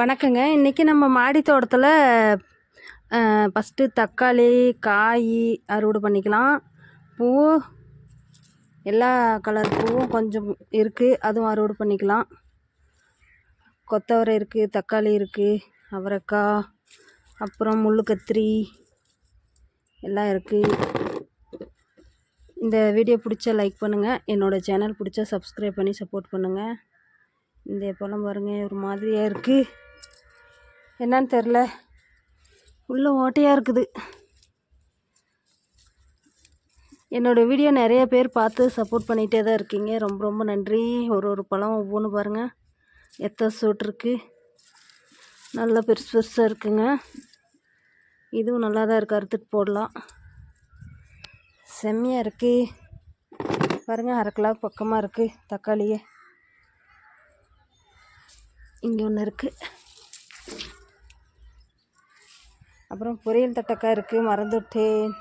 வணக்கங்க. இன்றைக்கி நம்ம மாடி தோட்டத்தில் ஃபஸ்ட்டு தக்காளி காய் அறுவடை பண்ணிக்கலாம். பூ எல்லா கலர் பூவும் கொஞ்சம் இருக்குது அதுவும் அறுவடை பண்ணிக்கலாம். கொத்தவரை இருக்குது தக்காளி இருக்குது அவரைக்காய் அப்புறம் முள்ளு கத்திரி எல்லாம் இருக்குது இந்த வீடியோ பிடிச்சா லைக் பண்ணுங்கள் என்னோடய சேனல் பிடிச்சா சப்ஸ்கிரைப் பண்ணி சப்போர்ட் பண்ணுங்கள் இந்த பழம் பாருங்க ஒரு மாதிரியாக இருக்குது என்னன்னு தெரில உள்ள ஓட்டையாக இருக்குது. என்னோடய வீடியோ நிறைய பேர் பார்த்து சப்போர்ட் பண்ணிகிட்டே தான் இருக்கீங்க. ரொம்ப ரொம்ப நன்றி. ஒரு ஒரு பழம் ஒவ்வொன்று பாருங்கள் எத்தனை சூட் இருக்குது நல்லா பெருசு பெருசாக இருக்குங்க. இதுவும் நல்லா தான் இருக்குது அறுத்துட்டு போடலாம். செம்மையாக இருக்குது பாருங்கள் அரை கிலோ பக்கமாக இருக்குது தக்காளியே. இங்கே ஒன்று இருக்குது அப்புறம் பொரியல் தட்டக்காய் இருக்குது மறந்துவிட்டேன்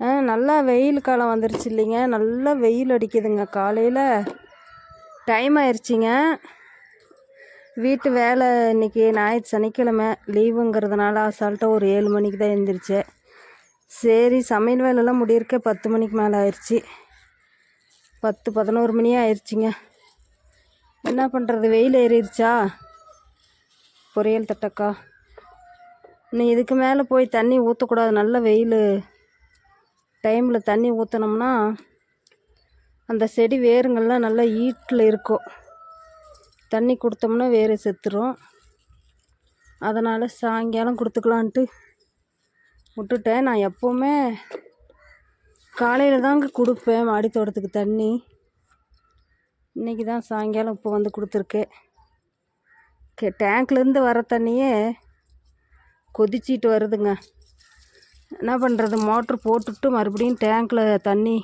ஆ நல்லா வெயில் காலம் வந்துருச்சு இல்லைங்க. நல்லா வெயில் அடிக்குதுங்க காலையில். டைம் ஆயிடுச்சிங்க வீட்டு வேலை இன்றைக்கி ஞாயிற்று சனிக்கிழமை லீவுங்கிறதுனால அசால்ட்டாக ஒரு ஏழு மணிக்கு தான் எழுந்திரிச்சேன் சரி சமையல் வேலைலாம் முடியிருக்க பத்து மணிக்கு மேலே ஆயிடுச்சு பத்து பதினோரு மணி ஆயிடுச்சிங்க என்ன பண்ணுறது வெயில் ஏறிடுச்சா? பொரியல் தட்டக்கா. இன்னும் இதுக்கு மேலே போய் தண்ணி ஊற்றக்கூடாது நல்ல வெயில். டைமில் தண்ணி ஊற்றினோம்னா அந்த செடி வேருங்கள்லாம் நல்லா ஈட்டில் இருக்கும். தண்ணி கொடுத்தோம்னா வேறு செத்துரும். அதனால் சாயங்காலம் கொடுத்துக்கலான்ட்டு விட்டுட்டேன். நான் எப்போவுமே காலையில் தாங்க கொடுப்பேன். மாடி தோட்டத்துக்கு தண்ணி. இன்றைக்கி தான் சாயங்காலம் இப்போ வந்து கொடுத்துருக்கேன் கே டேங்க்லேருந்து வர தண்ணியே கொதிச்சிட்டு வருதுங்க. என்ன பண்ணுறது மோட்ரு போட்டுவிட்டு மறுபடியும் டேங்க்கில் தண்ணி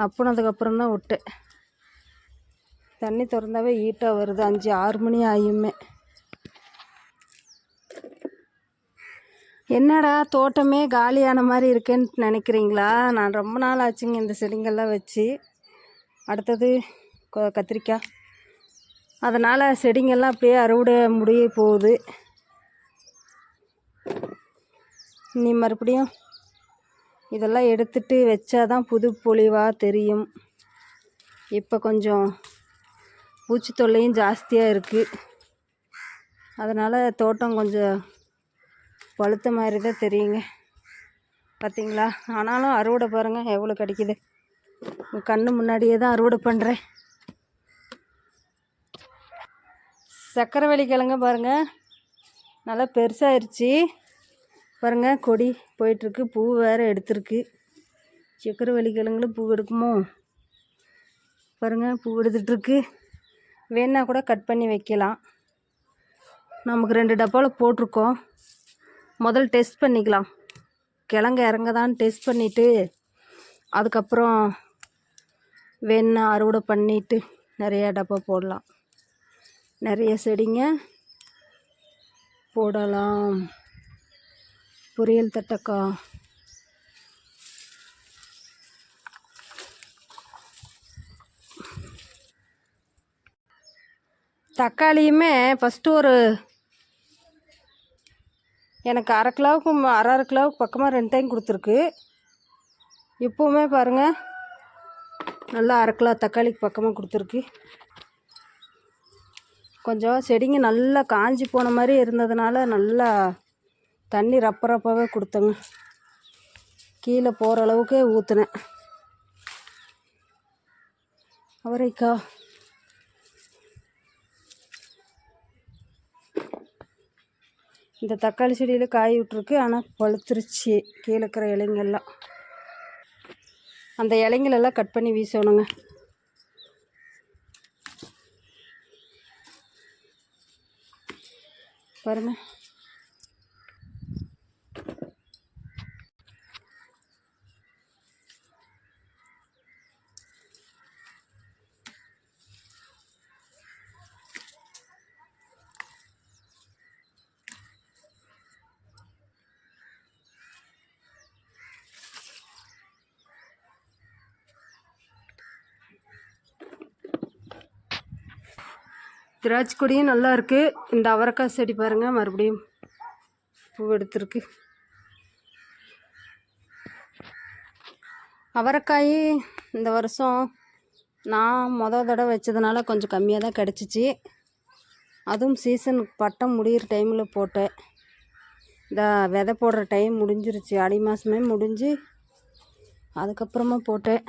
நப்புனதுக்கப்புறம் தான் விட்டேன். தண்ணி திறந்தாவே ஈட்டாக வருது. அஞ்சு ஆறு மணி ஆகியுமே என்னடா தோட்டமே காலியான மாதிரி இருக்கேன்னு நினைக்கிறீங்களா? நான் ரொம்ப நாள் ஆச்சுங்க இந்த செடிங்கள்லாம் வச்சு. அடுத்தது கொ கத்திரிக்காய். அதனால் செடிங்கள்லாம் அப்படியே அறுவடை முடிய போகுது. நீ மறுபடியும் இதெல்லாம் எடுத்துட்டு வச்சாதான் புது பொலிவாக தெரியும். இப்போ கொஞ்சம் பூச்சி தொல்லையும் ஜாஸ்தியாக இருக்குது அதனால் தோட்டம் கொஞ்சம் பழுத்த மாதிரி தான் தெரியுங்க. பார்த்தீங்களா ஆனாலும் அறுவடை பாருங்கள் எவ்வளோ கிடைக்கிது. கண்ணு முன்னாடியே தான் அறுவடை பண்ணுறேன் சக்கரவள்ளி கிழங்க பாருங்கள் நல்லா பெருசாகிருச்சு பாருங்கள் கொடி போயிட்டுருக்கு. பூ வேறு எடுத்துருக்கு. சக்கரவள்ளி கிழங்குல பூ எடுக்குமோ? பாருங்கள் பூ எடுத்துகிட்ருக்கு வேணா கூட கட் பண்ணி வைக்கலாம். நமக்கு ரெண்டு டப்பாவில் போட்டிருக்கோம். முதல் டெஸ்ட் பண்ணிக்கலாம். கிழங்கு இறங்கதான்னு டெஸ்ட் பண்ணிவிட்டு அதுக்கப்புறம் வேணா அறுவடை பண்ணிவிட்டு நிறையா டப்பா போடலாம். நிறைய செடிங்க போடலாம். பொரியல் தட்டக்காய். தக்காளியுமே ஃபஸ்ட்டு ஒரு எனக்கு அரை கிலோவுக்கு அரை அரை கிலோவுக்கு பக்கமாக ரெண்டு டைம் கொடுத்துருக்கு. இப்போவுமே பாருங்கள் நல்லா அரை கிலோ தக்காளிக்கு பக்கமாக கொடுத்துருக்கு. கொஞ்சம் செடிங்க நல்லா காஞ்சி போன மாதிரி இருந்ததுனால நல்லா தண்ணி ரப்ப ரப்பாகவே கொடுத்தேங்க. கீழே போகிற அளவுக்கே ஊற்றுனேன் அவரைக்காய் இந்த தக்காளி செடியில் காய் விட்ருக்கு ஆனால் பழுத்துருச்சு. கீழே இருக்கிற இலைங்கெல்லாம் அந்த இலைங்களெல்லாம் கட் பண்ணி வீசணுங்க. பாருங்கள் திராட்சை கொடியும் நல்லா இருக்குது இந்த அவரைக்காய் செடி பாருங்கள் மறுபடியும் பூ எடுத்துருக்கு. அவரைக்காய் இந்த வருஷம் நான் மொதல் தடவை வச்சதுனால கொஞ்சம் கம்மியாக தான் கிடச்சிச்சு. அதுவும் சீசன் பட்டம் முடிகிற டைமில் போட்டேன். இந்த விதை போடுற டைம் முடிஞ்சிருச்சு. ஆடி மாதமே முடிஞ்சு அதுக்கப்புறமா போட்டேன்.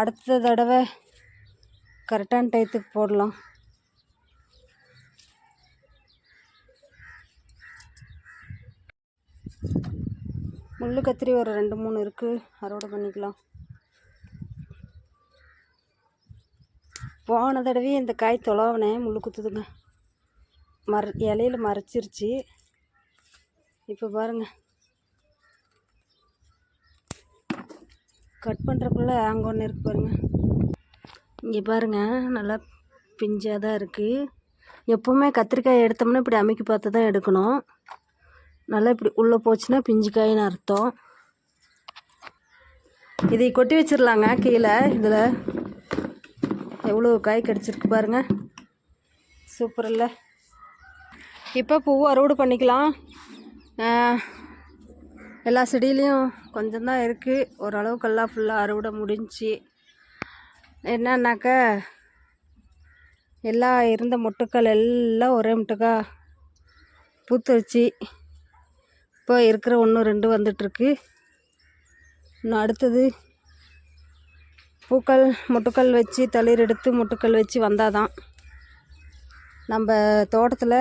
அடுத்த தடவை கரெக்டான டயத்துக்கு போடலாம். முள்ளு கத்திரி ஒரு ரெண்டு மூணு இருக்குது அறுவடை பண்ணிக்கலாம். போன தடவை இந்த காய் தொலாவினேன். முள்ளு குத்துதுங்க. மர இலையில மறைச்சிருச்சு. இப்போ பாருங்கள் கட் பண்ணுறக்குள்ளே அங்கே ஒன்று இருக்கு பாருங்கள் இங்கே பாருங்க நல்லா பிஞ்சாக தான் இருக்குது எப்போவுமே கத்திரிக்காய் எடுத்தோம்னா இப்படி அமைக்கி பார்த்து தான் எடுக்கணும். நல்லா இப்படி உள்ளே போச்சுன்னா பிஞ்சுக்காயின்னு அர்த்தம். இதை கொட்டி வச்சிடலாங்க கீழே. இதில் எவ்வளோ காய் கிடச்சிருக்கு பாருங்கள் சூப்பர் இல்லை. இப்போ பூ அறுவடை பண்ணிக்கலாம். எல்லா செடியிலையும் கொஞ்சம்தான் இருக்குது ஓரளவுக்கெல்லாம் ஃபுல்லாக அறுவடை முடிஞ்சுச்சு என்னன்னாக்க எல்லா இருந்த மொட்டுக்கள் எல்லாம் ஒரே முட்டுக்கா பூத்துருச்சு. இப்போ இருக்கிற ஒன்று ரெண்டு வந்துட்டுருக்கு. இன்னும் அடுத்தது பூக்கள் மொட்டுக்கள் வச்சு தளிர் எடுத்து மொட்டுக்கள் வச்சு வந்தால் தான் நம்ம தோட்டத்தில்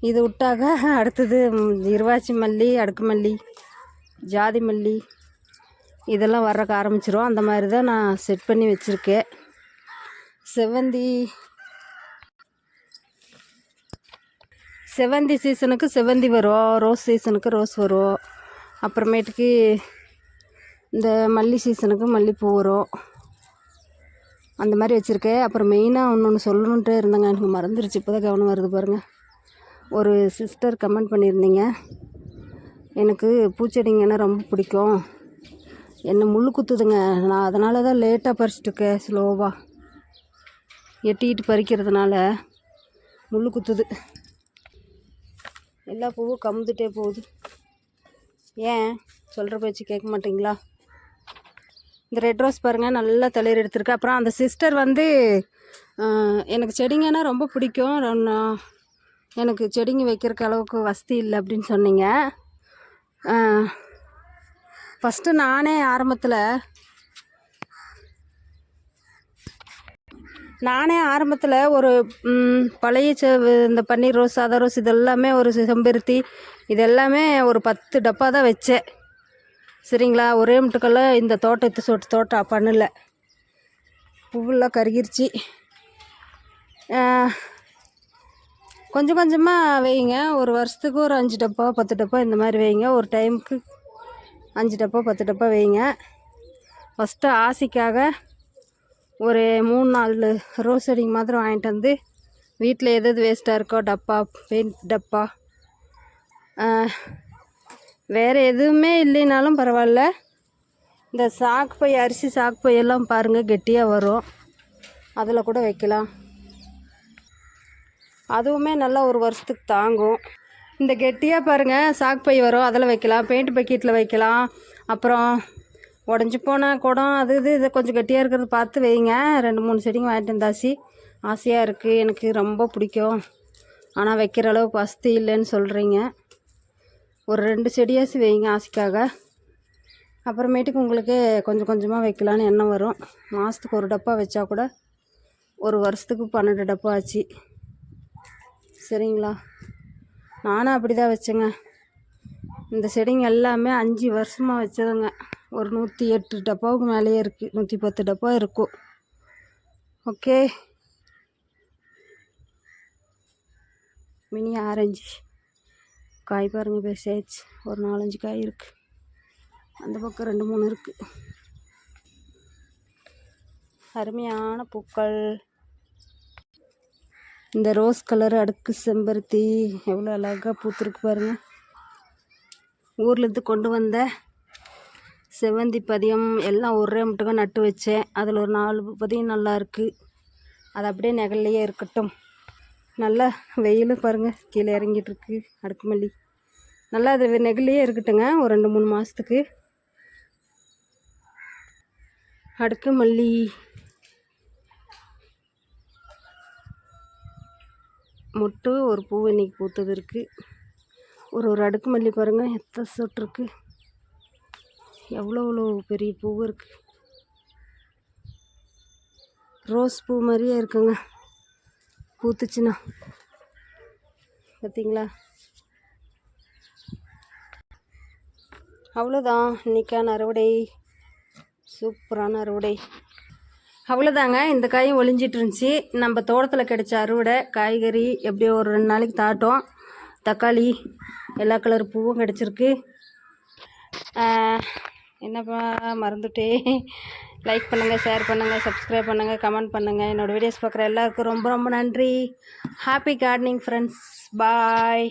இது விட்டாக அடுத்தது இருவாச்சி மல்லி அடுக்கு மல்லி ஜாதி மல்லி இதெல்லாம் வர்றக்க ஆரம்பிச்சிரும். அந்த மாதிரி தான் நான் செட் பண்ணி வச்சுருக்கேன். செவ்வந்தி. செவ்வந்தி சீசனுக்கு செவ்வந்தி வரும். ரோஸ் சீசனுக்கு ரோஸ் வரும். அப்புறமேட்டுக்கு இந்த மல்லி சீசனுக்கு மல்லிப்பூ வரும். அந்த மாதிரி வச்சுருக்கேன். அப்புறம் மெயினாக ஒன்று ஒன்று சொல்லணுன்ட்டு இருந்தேங்க. எனக்கு மறந்துருச்சு. இப்போ தான் கவனம் வருது பாருங்கள் ஒரு சிஸ்டர் கமெண்ட் பண்ணியிருந்தீங்க. எனக்கு பூச்செடிங்கன்னா ரொம்ப பிடிக்கும். என்னை முள் குத்துதுங்க. நான் அதனால தான் லேட்டாக பறிச்சிட்ருக்கேன் ஸ்லோவாக எட்டிக்கிட்டு பறிக்கிறதுனால முள் குத்துது. எல்லா பூவும் கமுந்துட்டே போகுது. ஏன்? சொல்கிற பேச்சு கேட்க மாட்டிங்களா? இந்த ரெட் ரோஸ் பாருங்கள் நல்லா தளிர் எடுத்திருக்கு. அப்புறம் அந்த சிஸ்டர் வந்து எனக்கு செடிங்கன்னா ரொம்ப பிடிக்கும். நான் எனக்கு செடிங்க வைக்கிறக்கு அளவுக்கு வசதி இல்லை அப்படின்னு சொன்னீங்க. ஃபஸ்ட்டு நானே ஆரம்பத்தில் நானே ஆரம்பத்தில் ஒரு பழைய செ இந்த பன்னீர் ரோஸ் சாதா ரோஸ் இதெல்லாமே ஒரு செம்பருத்தி இது எல்லாமே ஒரு பத்து டப்பா தான் வச்சேன். சரிங்களா? ஒரே முட்டுக்கெல்லாம் இந்த தோட்டத்து சொட்டு தோட்டம் பண்ணல. பூவெல்லாம் கருகிருச்சு. கொஞ்சம் கொஞ்சமாக வைங்க. ஒரு வருஷத்துக்கு ஒரு அஞ்சு டப்பா பத்து டப்பா இந்த மாதிரி வைங்க. ஒரு டைமுக்கு அஞ்சு டப்பா பத்து டப்பா வைங்க. ஃபஸ்ட்டு ஆசைக்காக ஒரு மூணு நாலு ரோஸ் செடிங்க மாத்திரம் வாங்கிட்டு வந்து வீட்டில் எது எது வேஸ்ட்டாக இருக்கோ டப்பா பெயிண்ட் டப்பா. வேறு எதுவுமே இல்லைனாலும் பரவாயில்ல. இந்த சாக்கு பை அரிசி சாக்கு பை எல்லாம் பாருங்கள் கெட்டியாக வரும். அதில் கூட வைக்கலாம். அதுவுமே நல்லா ஒரு வருஷத்துக்கு தாங்கும். இந்த கெட்டியாக பாருங்கள் சாக் பை வரும். அதில் வைக்கலாம் பெயிண்ட் பக்கெட்டில் வைக்கலாம். அப்புறம் உடஞ்சி போன குடம் அது இது இது கொஞ்சம் கெட்டியாக இருக்கிறத பார்த்து வைங்க. ரெண்டு மூணு செடிங்க வாங்கிட்டு இருந்தாசி ஆசையாக இருக்குது எனக்கு ரொம்ப பிடிக்கும். ஆனால் வைக்கிற அளவுக்கு வசதி இல்லைன்னு சொல்கிறீங்க ஒரு ரெண்டு செடியாச்சும் வைங்க ஆசைக்காக. அப்புறமேட்டுக்கு உங்களுக்கு கொஞ்சம் கொஞ்சமாக வைக்கலான்னு எண்ணம் வரும். மாதத்துக்கு ஒரு டப்பா வச்சா கூட ஒரு வருஷத்துக்கு பன்னெண்டு டப்பா ஆச்சு. சரிங்களா? நானும் அப்படி தான் வச்சேங்க. இந்த செடிங்க எல்லாமே அஞ்சு வருஷமாக வச்சதுங்க. ஒரு நூற்றி எட்டு டப்பாவுக்கு மேலேயே இருக்குது நூற்றி பத்து டப்பா இருக்கும் ஓகே. Mini orange. காய் பாருங்கள் பெருசாயிடுச்சு. ஒரு நாலஞ்சு காய் இருக்குது அந்த பக்கம் ரெண்டு மூணு இருக்குது அருமையான பூக்கள். இந்த ரோஸ் கலர் அடுக்கு செம்பருத்தி எவ்வளோ அழகாக பூத்துருக்கு பாருங்க. ஊர்லேருந்து கொண்டு வந்த செவ்வந்தி பதியம் எல்லாம் ஒரே மட்டும் நட்டு வச்சேன். அதில் ஒரு நாலு பதியம் நல்லா இருக்குது அது அப்படியே நகல்லையே இருக்கட்டும். நல்லா வெயிலும் பாருங்கள் கீழே இறங்கிட்டுருக்கு அடுக்குமல்லி நல்லா அது நெகிலையே இருக்கட்டுங்க. ஒரு ரெண்டு மூணு மாதத்துக்கு அடுக்குமல்லி மொட்டு ஒரு பூ இன்றைக்கி பூத்தது இருக்குது ஒரு ஒரு அடுக்குமல்லி பாருங்கள் எத்தனை சொட்டுருக்கு எவ்வளோ எவ்வளோ பெரிய பூ இருக்குது ரோஸ் பூ மாதிரியே இருக்குங்க. பூத்துச்சுன்னா. பார்த்தீங்களா அவ்வளோதான் இன்னைக்கான அறுவடை. சூப்பரான அறுவடை. அவ்வளோதாங்க இந்த காயும் ஒளிஞ்சிட்டு இருந்துச்சு நம்ம தோட்டத்தில் கிடைச்ச அறுவடை காய்கறி எப்படியோ ஒரு ரெண்டு நாளைக்கு தாட்டம். தக்காளி எல்லா கலர் பூவும் கிடச்சிருக்கு. என்னப்பா மறந்துட்டே. லைக் பண்ணுங்கள் ஷேர் பண்ணுங்கள் சப்ஸ்கிரைப் பண்ணுங்கள் கமெண்ட் பண்ணுங்கள் என்னோடய வீடியோஸ் பார்க்குற எல்லாருக்கும் ரொம்ப ரொம்ப நன்றி. Happy gardening friends bye